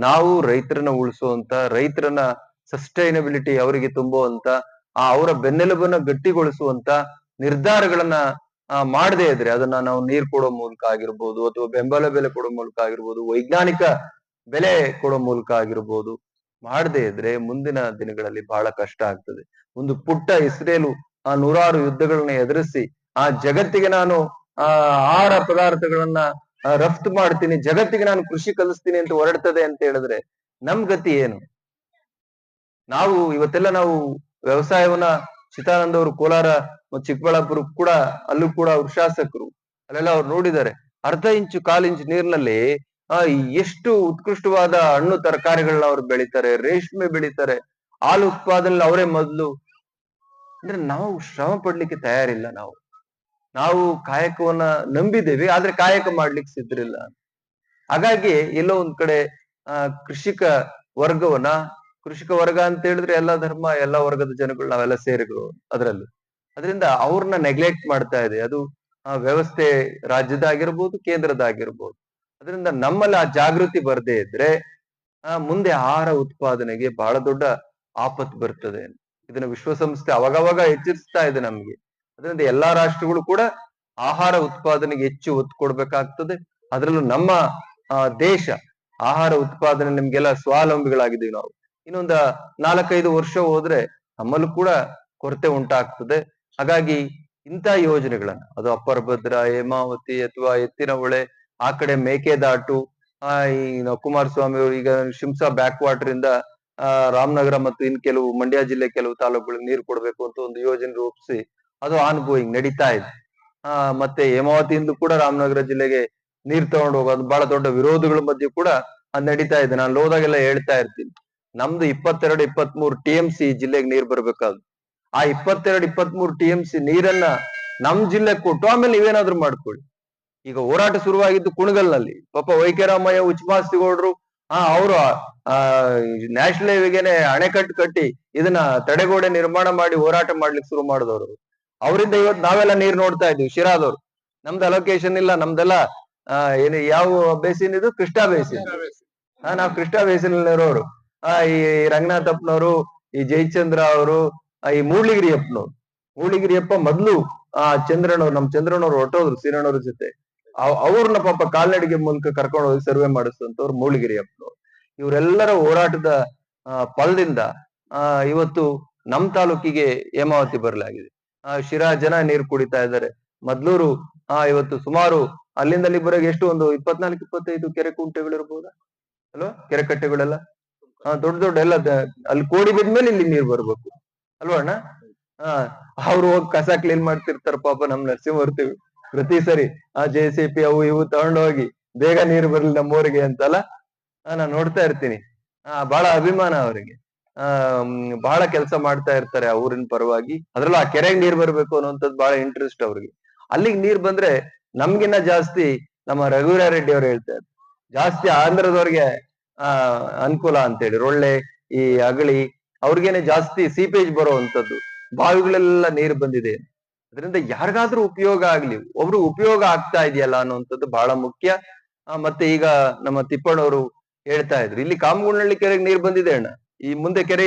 ನಾವು ರೈತರನ್ನ ಉಳಿಸುವಂತ, ರೈತರನ್ನ ಸಸ್ಟೈನಬಿಲಿಟಿ ಅವರಿಗೆ ತುಂಬುವಂತ, ಆ ಅವರ ಬೆನ್ನೆಲುಬನ್ನ ಗಟ್ಟಿಗೊಳಿಸುವಂತ ನಿರ್ಧಾರಗಳನ್ನ ಮಾಡದೇ ಇದ್ರೆ ಅದನ್ನ ನಾವು ನೀರ್ ಕೊಡೋ ಮೂಲಕ ಆಗಿರ್ಬೋದು ಅಥವಾ ಬೆಂಬಲ ಬೆಲೆ ಕೊಡೋ ಮೂಲಕ ಆಗಿರ್ಬೋದು, ವೈಜ್ಞಾನಿಕ ಬೆಲೆ ಕೊಡೋ ಮೂಲಕ ಆಗಿರ್ಬೋದು, ಮಾಡದೇ ಇದ್ರೆ ಮುಂದಿನ ದಿನಗಳಲ್ಲಿ ಬಹಳ ಕಷ್ಟ ಆಗ್ತದೆ. ಒಂದು ಪುಟ್ಟ ಇಸ್ರೇಲು, ಆ, ನೂರಾರು ಯುದ್ಧಗಳನ್ನ ಎದುರಿಸಿ, ಆ ಜಗತ್ತಿಗೆ ನಾನು, ಆ, ಆಹಾರ ಪದಾರ್ಥಗಳನ್ನ ರಫ್ತು ಮಾಡ್ತೀನಿ, ಜಗತ್ತಿಗೆ ನಾನು ಕೃಷಿ ಕಲಿಸ್ತೀನಿ ಅಂತ ಹೊರಡ್ತದೆ ಅಂತ ಹೇಳಿದ್ರೆ ನಮ್ ಗತಿ ಏನು? ನಾವು ಇವತ್ತೆಲ್ಲ ನಾವು ವ್ಯವಸಾಯವನ್ನ ಚಿತಾನಂದ ಅವರು ಕೋಲಾರ ಮತ್ತು ಚಿಕ್ಕಬಳ್ಳಾಪುರ ಕೂಡ ಅಲ್ಲೂ ಕೂಡ ಅವ್ರ ಶಾಸಕರು, ಅಲ್ಲೆಲ್ಲ ಅವ್ರು ನೋಡಿದ್ದಾರೆ. ಅರ್ಧ ಇಂಚು ಕಾಲು ಇಂಚು ನೀರಿನಲ್ಲಿ, ಆ, ಎಷ್ಟು ಉತ್ಕೃಷ್ಟವಾದ ಹಣ್ಣು ತರಕಾರಿಗಳನ್ನ ಅವ್ರು ಬೆಳಿತಾರೆ, ರೇಷ್ಮೆ ಬೆಳಿತಾರೆ, ಹಾಲು ಉತ್ಪಾದನೆ ಅವರೇ ಮೊದಲು. ಅಂದ್ರೆ ನಾವು ಶ್ರಮ ಪಡ್ಲಿಕ್ಕೆ ತಯಾರಿಲ್ಲ ನಾವು. ನಾವು ಕಾಯಕವನ್ನ ನಂಬಿದ್ದೇವೆ, ಆದ್ರೆ ಕಾಯಕ ಮಾಡ್ಲಿಕ್ಕೆ ಸಿದ್ರಿಲ್ಲ ಹಾಗಾಗಿ ಎಲ್ಲೋ ಒಂದ್ ಕಡೆ, ಆ, ಕೃಷಿಕ ವರ್ಗವನ್ನ, ಕೃಷಿಕ ವರ್ಗ ಅಂತ ಹೇಳಿದ್ರೆ ಎಲ್ಲಾ ಧರ್ಮ, ಎಲ್ಲಾ ವರ್ಗದ ಜನಗಳು ನಾವೆಲ್ಲ ಸೇರಿಗಳು ಅದರಲ್ಲಿ. ಅದರಿಂದ ಅವ್ರನ್ನ ನೆಗ್ಲೆಕ್ಟ್ ಮಾಡ್ತಾ ಇದೆ. ಅದು ವ್ಯವಸ್ಥೆ ರಾಜ್ಯದಾಗಿರ್ಬೋದು, ಕೇಂದ್ರದಾಗಿರ್ಬೋದು. ಅದರಿಂದ ನಮ್ಮಲ್ಲಿ ಆ ಜಾಗೃತಿ ಬರದೇ ಇದ್ರೆ, ಆ, ಮುಂದೆ ಆಹಾರ ಉತ್ಪಾದನೆಗೆ ಬಹಳ ದೊಡ್ಡ ಆಪತ್ತು ಬರ್ತದೆ. ಇದನ್ನ ವಿಶ್ವಸಂಸ್ಥೆ ಅವಾಗವಾಗ ಎಚ್ಚರಿಸ್ತಾ ಇದೆ ನಮ್ಗೆ. ಅದರಿಂದ ಎಲ್ಲಾ ರಾಷ್ಟ್ರಗಳು ಕೂಡ ಆಹಾರ ಉತ್ಪಾದನೆಗೆ ಹೆಚ್ಚು ಒತ್ತು ಕೊಡ್ಬೇಕಾಗ್ತದೆ. ಅದರಲ್ಲೂ ನಮ್ಮ ದೇಶ ಆಹಾರ ಉತ್ಪಾದನೆ ನಿಮ್ಗೆಲ್ಲ ಸ್ವಾವಲಂಬಿಗಳಾಗಿದ್ದೀವಿ ನಾವು. ಇನ್ನೊಂದು ನಾಲ್ಕೈದು ವರ್ಷ ಹೋದ್ರೆ ನಮ್ಮಲ್ಲೂ ಕೂಡ ಕೊರತೆ ಉಂಟಾಗ್ತದೆ. ಹಾಗಾಗಿ ಇಂಥ ಯೋಜನೆಗಳನ್ನ, ಅದು ಅಪ್ಪರ್ ಭದ್ರ ಹೇಮಾವತಿ ಅಥವಾ ಎತ್ತಿನ ಹೊಳೆ, ಆ ಕಡೆ ಮೇಕೆದಾಟು, ಆ, ಈ ಕುಮಾರಸ್ವಾಮಿ ಅವರು ಈಗ ಶಿಂಸಾ ಬ್ಯಾಕ್ ವಾಟರ್ ಇಂದ ರಾಮನಗರ ಮತ್ತು ಇನ್ ಕೆಲವು ಮಂಡ್ಯ ಜಿಲ್ಲೆ ಕೆಲವು ತಾಲೂಕುಗಳಿಗೆ ನೀರು ಕೊಡ್ಬೇಕು ಅಂತ ಒಂದು ಯೋಜನೆ ರೂಪಿಸಿ ಅದು ಆನ್ ಗೋಯಿಂಗ್ ನಡೀತಾ ಇದೆ. ಆ, ಮತ್ತೆ ಹೇಮಾವತಿಯಿಂದ ಕೂಡ ರಾಮನಗರ ಜಿಲ್ಲೆಗೆ ನೀರ್ ತಗೊಂಡು ಹೋಗೋದು ಬಹಳ ದೊಡ್ಡ ವಿರೋಧಗಳ ಮಧ್ಯೆ ಕೂಡ ಅದ್ ನಡೀತಾ ಇದೆ. ನಾನು ಹೋದಾಗೆಲ್ಲ ಹೇಳ್ತಾ ಇರ್ತೀನಿ. ನಮ್ದು ಇಪ್ಪತ್ತೆರಡು ಇಪ್ಪತ್ತ್ ಮೂರು ಟಿ ಎಂ ಸಿ ಜಿಲ್ಲೆಗೆ ನೀರ್ ಬರ್ಬೇಕಾದ್ರು ಆ ಇಪ್ಪತ್ತೆರಡು ಇಪ್ಪತ್ತ್ ಮೂರು ಟಿ ಎಂ ಸಿ ನೀರನ್ನ ನಮ್ ಜಿಲ್ಲೆ ಕೊಟ್ಟು ಆಮೇಲೆ ನೀವೇನಾದ್ರೂ ಮಾಡ್ಕೊಳ್ಳಿ. ಈಗ ಹೋರಾಟ ಶುರುವಾಗಿದ್ದು ಕುಣಗಲ್ನಲ್ಲಿ. ಪಾಪ ವೈಕೆರಾಮಯ್ಯ, ಉಚ್ಮಾಸ್ತಿಗೌಡ್ರು, ಆ, ಅವರು, ಆ ನ್ಯಾಷನಲ್ ಹೈವೇಗೆನೆ ಅಣೆಕಟ್ಟು ಕಟ್ಟಿ ಇದನ್ನ ತಡೆಗೋಡೆ ನಿರ್ಮಾಣ ಮಾಡಿ ಹೋರಾಟ ಮಾಡ್ಲಿಕ್ಕೆ ಶುರು ಮಾಡಿದವರು ಅವರಿಂದ ಇವತ್ತು ನಾವೆಲ್ಲ ನೀರ್ ನೋಡ್ತಾ ಇದೀವಿ ಶಿರಾದವ್ರು. ನಮ್ದು ಅಲೋಕೇಶನ್ ಇಲ್ಲ ನಮ್ದೆಲ್ಲ ಏನು ಯಾವ ಬೇಸಿನ್ ಇದು? ಕೃಷ್ಣಾ ಬೇಸಿನ್ ಹಾ ನಾವು ಕೃಷ್ಣಾ ಬೇಸಿನ್ ಇರೋರು. ಆ ಈ ರಂಗನಾಥಪ್ಪನವರು ಈ ಜಯಚಂದ್ರ ಅವರು ಈ ಮೂಳಿಗಿರಿಯಪ್ಪನವ್ರು ಮೂಳಿಗಿರಿಯಪ್ಪ ಮೊದ್ಲು ಆ ಚಂದ್ರನವ್ರು ನಮ್ ಚಂದ್ರನವ್ರು ಹೊಟ್ಟೋದ್ರು ಸೀರಣ್ಣವ್ರ ಜೊತೆ. ಅವ್- ಅವ್ರನ್ನ ಪಾಪ ಕಾಲ್ನಡಿಗೆ ಮೂಲಕ ಕರ್ಕೊಂಡು ಹೋಗಿ ಸರ್ವೆ ಮಾಡಿಸುವಂತವ್ರು ಮೂಳಿಗಿರಿ ಅಪ್ಪನವ್ರು ಇವರೆಲ್ಲರ ಹೋರಾಟದ ಫಲದಿಂದ ಆ ಇವತ್ತು ನಮ್ ತಾಲೂಕಿಗೆ ಹೇಮಾವತಿ ಬರಲಾಗಿದೆ. ಶಿರಾ ಜನ ನೀರು ಕುಡಿತಾ ಇದ್ದಾರೆ. ಮದ್ಲೂರು, ಆ ಇವತ್ತು ಸುಮಾರು ಅಲ್ಲಿಂದ ಅಲ್ಲಿ ಬರೋಕೆ ಎಷ್ಟು ಒಂದು ಇಪ್ಪತ್ನಾಲ್ಕು, ಇಪ್ಪತ್ತೈದು ಕೆರೆ ಕುಂಟೆಗಳಿರ್ಬೋದಾ ಅಲ್ವಾ ಕೆರೆ ಕಟ್ಟೆಗಳೆಲ್ಲ? ಹಾ, ದೊಡ್ಡ ದೊಡ್ಡ ಎಲ್ಲ ಅಲ್ಲಿ ಕೋಡಿ ಬಿದ್ಮೇಲೆ ಇಲ್ಲಿ ನೀರ್ ಬರ್ಬೇಕು. ಅಲ್ವಾ ಅಣ್ಣ? ಹಾ, ಅವ್ರು ಹೋಗಿ ಕಸ ಕ್ಲೀನ್ ಮಾಡ್ತಿರ್ತಾರ ಪಾಪ ನಮ್ ನರಸಿಂಹಮೂರ್ತಿ ಪ್ರತಿ ಸರಿ ಆ ಜೆ ಸಿ ಪಿ ಅವು ಇವು ತಗೊಂಡೋಗಿ ಬೇಗ ನೀರು ಬರ್ಲಿ ನಮ್ಮೂರಿಗೆ ಅಂತಲ್ಲ? ಹಾ, ನಾನ್ ನೋಡ್ತಾ ಇರ್ತೀನಿ. ಆ ಬಹಳ ಅಭಿಮಾನ ಅವರಿಗೆ. ಬಹಳ ಕೆಲಸ ಮಾಡ್ತಾ ಇರ್ತಾರೆ ಆ ಊರಿನ ಪರವಾಗಿ. ಅದ್ರಲ್ಲೂ ಆ ಕೆರೆಗೆ ನೀರ್ ಬರ್ಬೇಕು ಅನ್ನುವಂಥದ್ದು ಬಹಳ ಇಂಟ್ರೆಸ್ಟ್ ಅವ್ರಿಗೆ. ಅಲ್ಲಿಗೆ ನೀರ್ ಬಂದ್ರೆ ನಮ್ಗಿನ್ನ ಜಾಸ್ತಿ ನಮ್ಮ ರಘುವೀರಾರೆಡ್ಡಿ ಅವ್ರು ಹೇಳ್ತಾ ಇದ್ರು. ಜಾಸ್ತಿ ಆಂಧ್ರದವ್ರಿಗೆ, ಆ, ಅನುಕೂಲ ಅಂತೇಳಿ. ರೊಳ್ಳೆ, ಈ ಅಗಳಿ, ಅವ್ರಿಗೇನೆ ಜಾಸ್ತಿ ಸೀಪೇಜ್ ಬರುವಂತದ್ದು ಬಾವಿಗಳೆಲ್ಲ ನೀರು ಬಂದಿದೆ ಅದರಿಂದ ಯಾರಿಗಾದ್ರೂ ಉಪಯೋಗ ಆಗ್ಲಿ, ಒಬ್ರು ಉಪಯೋಗ ಆಗ್ತಾ ಇದೆಯಲ್ಲ ಅನ್ನುವಂಥದ್ದು ಬಹಳ ಮುಖ್ಯ. ಮತ್ತೆ ಈಗ ನಮ್ಮ ತಿಪ್ಪಣ್ಣವರು ಹೇಳ್ತಾ ಇದ್ರು. ಇಲ್ಲಿ ಕಾಮಗುಂಡಳ್ಳಿ ಕೆರೆಗೆ ನೀರ್ ಬಂದಿದೆ ಅಣ್ಣ. ಈ ಮುಂದೆ ಕೆರೆ